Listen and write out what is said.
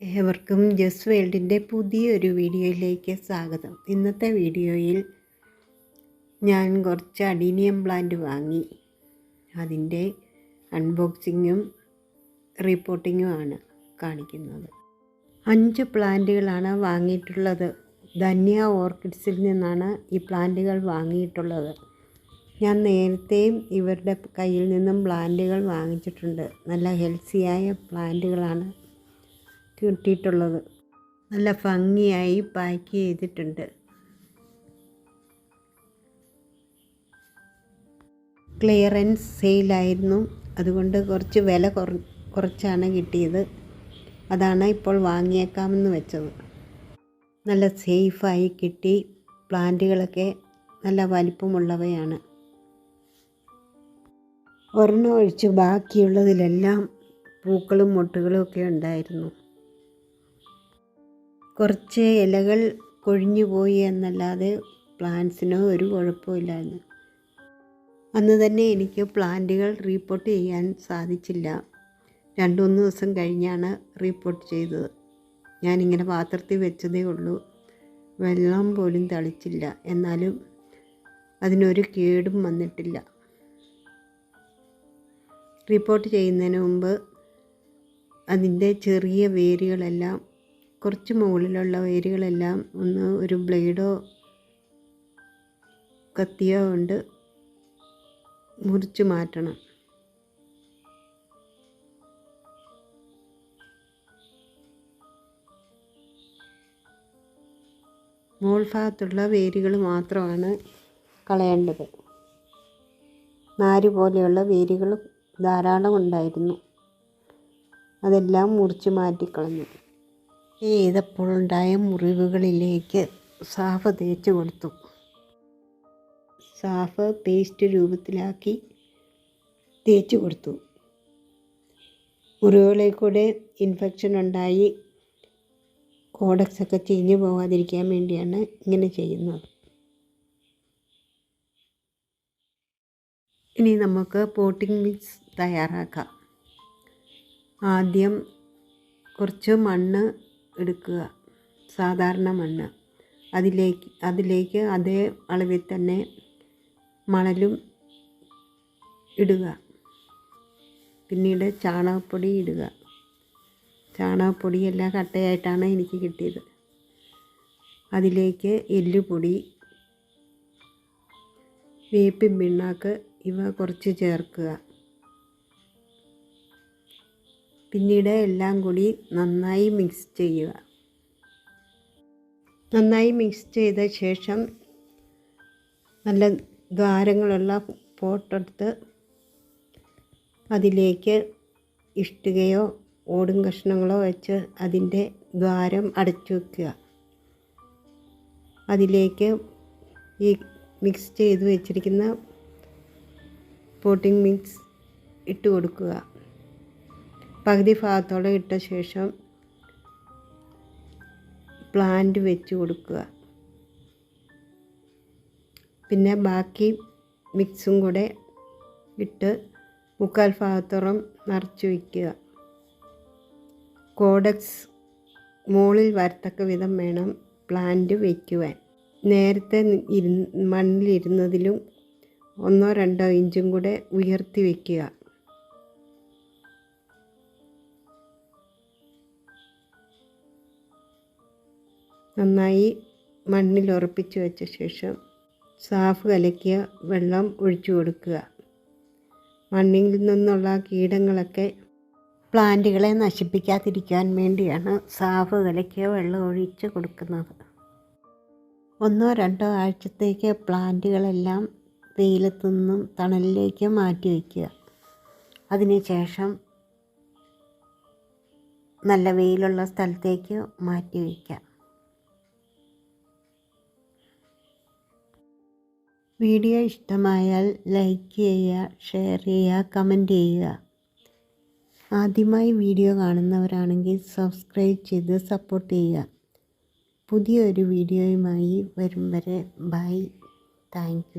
ഏവർക്കും ജസ് വേൾഡിന്റെ പുതിയൊരു വീഡിയോയിലേക്ക് സ്വാഗതം. ഇന്നത്തെ വീഡിയോയിൽ ഞാൻ കുറച്ച് അഡീനിയം പ്ലാന്റ് വാങ്ങി. അതിന്റെ അൺബോക്സിങ്ങും റിപ്പോർട്ടിങ്ങുമാണ് കാണിക്കുന്നത്. അഞ്ച് പ്ലാന്റുകളാണ് വാങ്ങിയിട്ടുള്ളത്. ധന്യ ഓർക്കിഡ്സിൽ നിന്നാണ് ഈ പ്ലാന്റുകൾ വാങ്ങിയിട്ടുള്ളത്. ഞാൻ നേരത്തെയും ഇവരുടെ കയ്യിൽ നിന്നും പ്ലാന്റുകൾ വാങ്ങിച്ചിട്ടുണ്ട്. നല്ല ഹെൽത്തിയായ പ്ലാന്റുകളാണ് കിട്ടിയിട്ടുള്ളത്. നല്ല ഭംഗിയായി പാക്ക് ചെയ്തിട്ടുണ്ട്. ക്ലിയറൻസ് സെയിലായിരുന്നു. അതുകൊണ്ട് കുറച്ച് വില കുറ കുറച്ചാണ് കിട്ടിയത്. അതാണ് ഇപ്പോൾ വാങ്ങിയേക്കാമെന്ന് വെച്ചത്. നല്ല സേഫായി കിട്ടി. പ്ലാന്റുകളൊക്കെ നല്ല വലിപ്പമുള്ളവയാണ്. ഒരെണ്ണം ഒഴിച്ച് ബാക്കിയുള്ളതിലെല്ലാം പൂക്കളും മൊട്ടുകളും ഒക്കെ ഉണ്ടായിരുന്നു. കുറച്ച് ഇലകൾ കൊഴിഞ്ഞു പോയി എന്നല്ലാതെ പ്ലാന്റ്സിനോ ഒരു കുഴപ്പമില്ലായിരുന്നു അന്ന് തന്നെ എനിക്ക് പ്ലാന്റുകൾ റീപ്പോർട്ട് ചെയ്യാൻ സാധിച്ചില്ല. രണ്ട് മൂന്ന് ദിവസം കഴിഞ്ഞാണ് റീപ്പോർട്ട് ചെയ്തത്. ഞാനിങ്ങനെ പാത്രത്തിൽ വെച്ചതേ ഉള്ളൂ. വെള്ളം പോലും തളിച്ചില്ല. എന്നാലും അതിനൊരു കേടും വന്നിട്ടില്ല. റിപ്പോർട്ട് ചെയ്യുന്നതിന് മുമ്പ് അതിന്റെ ചെറിയ വേരുകളെല്ലാം കുറച്ച് മുകളിലുള്ള വേരുകളെല്ലാം ഒന്ന് ഒരു ബ്ലേഡോ കത്തിയോ കൊണ്ട് മുറിച്ച് മാറ്റണം. മോൾ ഭാഗത്തുള്ള വേരുകൾ മാത്രമാണ് കളയേണ്ടത്. നാര് പോലെയുള്ള വേരുകൾ ധാരാളം ഉണ്ടായിരുന്നു. അതെല്ലാം മുറിച്ച് മാറ്റിക്കളഞ്ഞു. ചെയ്തപ്പോഴുണ്ടായ മുറിവുകളിലേക്ക് സാഫ് തേച്ച് കൊടുത്തു. സാഫ് പേസ്റ്റ് രൂപത്തിലാക്കി തേച്ച് കൊടുത്തു. മുറിവുകളിൽ കൂടെ ഇൻഫെക്ഷൻ ഉണ്ടായി. കോഡക്സ് ഒക്കെ ചീഞ്ഞു പോകാതിരിക്കാൻ വേണ്ടിയാണ് ഇങ്ങനെ ചെയ്യുന്നത്. ഇനി നമുക്ക് പോട്ടിംഗ് മിക്സ് തയ്യാറാക്കാം. ആദ്യം കുറച്ച് മണ്ണ് എടുക്കുക. സാധാരണ മണ്ണ്. അതിലേക്ക് അതിലേക്ക് അതേ അളവിൽ തന്നെ മണലും ഇടുക. പിന്നീട് ചാണകപ്പൊടി ഇടുക. ചാണകപ്പൊടി എല്ലാം കട്ടയായിട്ടാണ് എനിക്ക് കിട്ടിയത്. അതിലേക്ക് എല്ലുപൊടി വേപ്പിൻ പിണ്ണാക്ക് ഇവ കുറച്ച് ചേർക്കുക. പിന്നീട് എല്ലാം കൂടി നന്നായി മിക്സ് ചെയ്യുക. നന്നായി മിക്സ് ചെയ്ത ശേഷം നല്ല ദ്വാരങ്ങളുള്ള പോട്ടെടുത്ത് അതിലേക്ക് ഇഷ്ടികയോ ഓടും കഷ്ണങ്ങളോ വെച്ച് അതിന്റെ ദ്വാരം അടച്ചു വയ്ക്കുക അതിലേക്ക് ഈ മിക്സ് ചെയ്ത് വെച്ചിരിക്കുന്ന പോട്ടിംഗ് മിക്സ് ഇട്ട് കൊടുക്കുക. പകുതി ഭാഗത്തോളം ഇട്ട ശേഷം പ്ലാന്റ് വെച്ച് കൊടുക്കുക. പിന്നെ ബാക്കി മിക്സും കൂടെ ഇട്ട് മുക്കാൽ ഭാഗത്തോളം നിറച്ച് വയ്ക്കുക. കോഡക്സ് മുകളിൽ വരത്തക്ക വിധം വേണം പ്ലാന്റ് വയ്ക്കുവാൻ നേരത്തെ ഇരു മണ്ണിലിരുന്നതിലും ഒന്നോ രണ്ടോ ഇഞ്ചും കൂടെ ഉയർത്തി വയ്ക്കുക നന്നായി മണ്ണിൽ ഉറപ്പിച്ച് വെച്ച ശേഷം സാഫ് കലക്കിയ വെള്ളം ഒഴിച്ചു കൊടുക്കുക. മണ്ണിൽ നിന്നുള്ള കീടങ്ങളൊക്കെ പ്ലാന്റുകളെ നശിപ്പിക്കാതിരിക്കാൻ വേണ്ടിയാണ് സാഫ് കലക്കിയ വെള്ളം ഒഴിച്ച് കൊടുക്കുന്നത്. ഒന്നോ രണ്ടോ ആഴ്ചത്തേക്ക് പ്ലാന്റുകളെല്ലാം വെയിലത്തു നിന്നും തണലിലേക്ക് മാറ്റി വയ്ക്കുക അതിനുശേഷം നല്ല വെയിലുള്ള സ്ഥലത്തേക്ക് മാറ്റി വയ്ക്കാം വീഡിയോ ഇഷ്ടമായാൽ ലൈക്ക് ചെയ്യുക ഷെയർ ചെയ്യുക കമന്റ് ചെയ്യുക. ആദ്യമായി വീഡിയോ കാണുന്നവരാണെങ്കിൽ സബ്സ്ക്രൈബ് ചെയ്ത് സപ്പോർട്ട് ചെയ്യുക. പുതിയൊരു വീഡിയോയുമായി വരും വരെ ബൈ. താങ്ക്